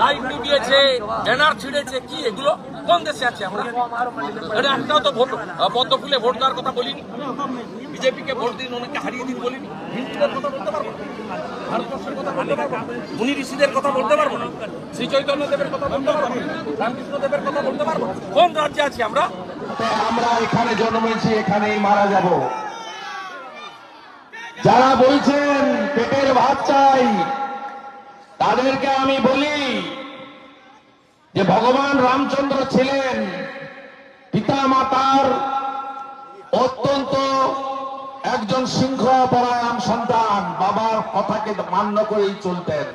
Light নিভিয়েছে banner ছিঁড়েছে, কি এগুলো? কোন দেশে আছে আমরা? এটা একটাও তো ভোট পদ্ম ফুলে ভোট দেওয়ার কথা বলিনি। বিজেপিকে ভোট দিন অনেককে হারিয়ে দিন বলিনি। হিন্দুদের কথা বলতে পারব ঋষিদের কথা বলতে পারব না। শ্রী চৈতন্য কথা বলতে পারব কোন রাজ্যে আছি আমরা? আমরা এখানে জন্মেছি, এখানেই মারা যাব। যারা বলছেন পেটের ভাত চাই তাদেরকে আমি বলি যে ভগবান রামচন্দ্র ছিলেন পিতা মাতার অত্যন্ত একজন শৃঙ্খলা পরায়ণ সন্তান। বাবার কথাকে মান্য করেই চলতেন।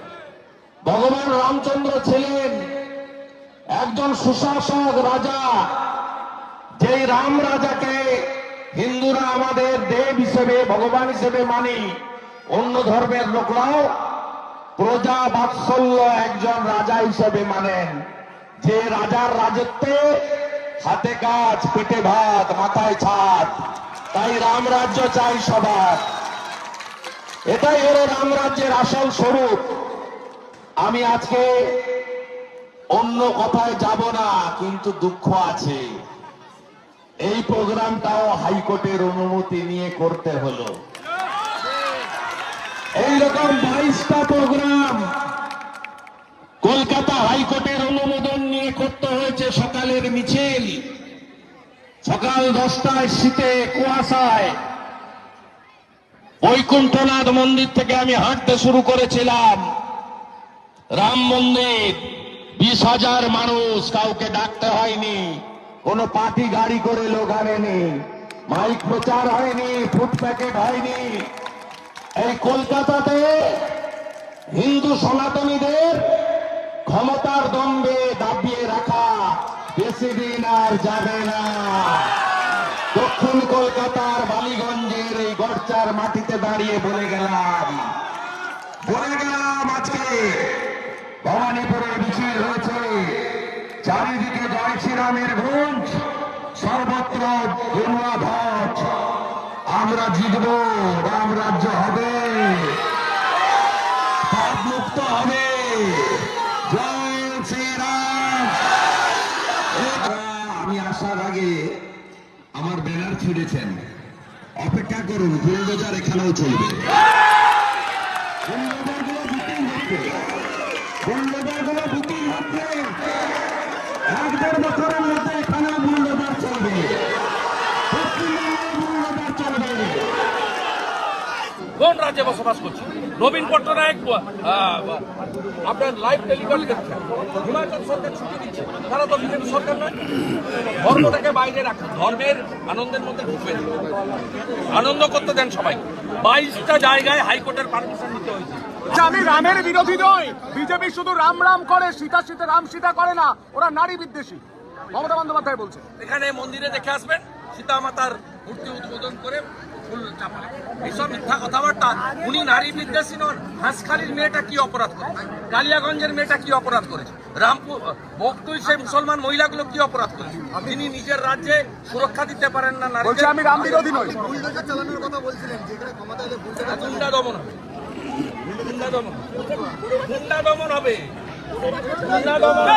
ভগবান রামচন্দ্র ছিলেন একজন সুশাসক রাজা। যেই রাম রাজাকে হিন্দুরা আমাদের দেব হিসেবে, ভগবান হিসেবে মানি, অন্য ধর্মের লোকরাও প্রজা বাৎসল্য একজন রাজা হিসেবে মানেন। যে রাজার রাজত্বে হাতে কাজ, পেটে ভাত, মাথায় ছাদ, তাই রাম রাজ্য চাই সবার। এটাই হলো রাম রাজ্যের আসল স্বরূপ। আমি আজকে অন্য কথায় যাব না, কিন্তু দুঃখ আছে। এই প্রোগ্রামটাও হাইকোর্টের অনুমতি নিয়ে করতে হলো। এইরকম বাইশটা প্রোগ্রাম কলকাতা হাইকোর্টের অনুমোদন নিয়ে করতে হয়েছে সকালের মিছিল। সকাল দশটায় শীতে কুয়াশায়। বৈকুণ্ঠনাথ মন্দির থেকে আমি হাঁটতে শুরু করেছিলাম। রাম মন্দির, বিশ হাজার মানুষ কাউকে ডাকতে হয়নি। কোন পার্টি গাড়ি করে লোক আনেনি। মাইক প্রচার হয়নি ফুড প্যাকেট হয়নি। এই কলকাতাতে হিন্দু সনাতনীদের ক্ষমতার দম্বে দাবিয়ে রাখা বেশি দিন আর যাবে না। দক্ষিণ কলকাতার বালিগঞ্জের এই গড়চার মাটিতে দাঁড়িয়ে বলে গেলাম। বলে গেলাম আজকে ভবানীপুরে মিছিল হয়েছে। চারিদিকে জয় শ্রীরামের গুঞ্জ, সর্বত্র ধ্বজ। আমরা জিতব, রাম রাজ্য হবে। পাপ মুক্ত হবে। আমি আসার আগে আমার ব্যানার ছিঁড়েছেন। অপেক্ষা করুন, বুলডোজার এখানেও চলবে। বুকিং হচ্ছে। বুকিং হচ্ছে মধ্যে এখানে বুলডোজার চলবে পশ্চিমবঙ্গে বুলডোজার চলবে কোন রাজ্যে বসবাস করছি। নবীন পট্টনায়ক আপনার লাইভ টেলিকাস্ট দেখছেন হিমাচল সরকার ছুটি দিচ্ছে। তারা তো বিজেপি সরকার নয়। ধর্মটাকে বাইরে রাখুন। ধর্মের আনন্দের মধ্যে ঢুকবেন আনন্দ করতে দেন সবাই। বাইশটা জায়গায় হাইকোর্টের পারমিশন নিতে হয়েছে। আমি রামের বিরোধী নই। বিজেপি শুধু রাম রাম করে সীতা সীতা রাম সীতা করে না ওরা নারী বিদ্বেষী। মমতা বন্দ্যোপাধ্যায় বলছে এখানে মন্দিরে দেখে আসবেন। সীতা মাতার মূর্তি উদ্বোধন করে ফুল চাপালে এইসব মিথ্যা কথাবার্তা উনি নারী বিদ্বেষী নন। হাঁসখালির মেয়েটা কি অপরাধ করেছে কালিয়াগঞ্জের মেয়েটা কি অপরাধ করেছে? রামপুর বক্তুই সেই মুসলমান মহিলাগুলো কি অপরাধ করেছে? তিনি নিজের রাজ্যে সুরক্ষা দিতে পারেন না। বলছে আমি রাম বিরোধী নই চালানোর কথা বলছিলেন যেখানে ক্ষমতা এলে গুন্ডা দমন হবে। গুন্ডা দমন গুন্ডা দমন হবে। গুন্ডা দমন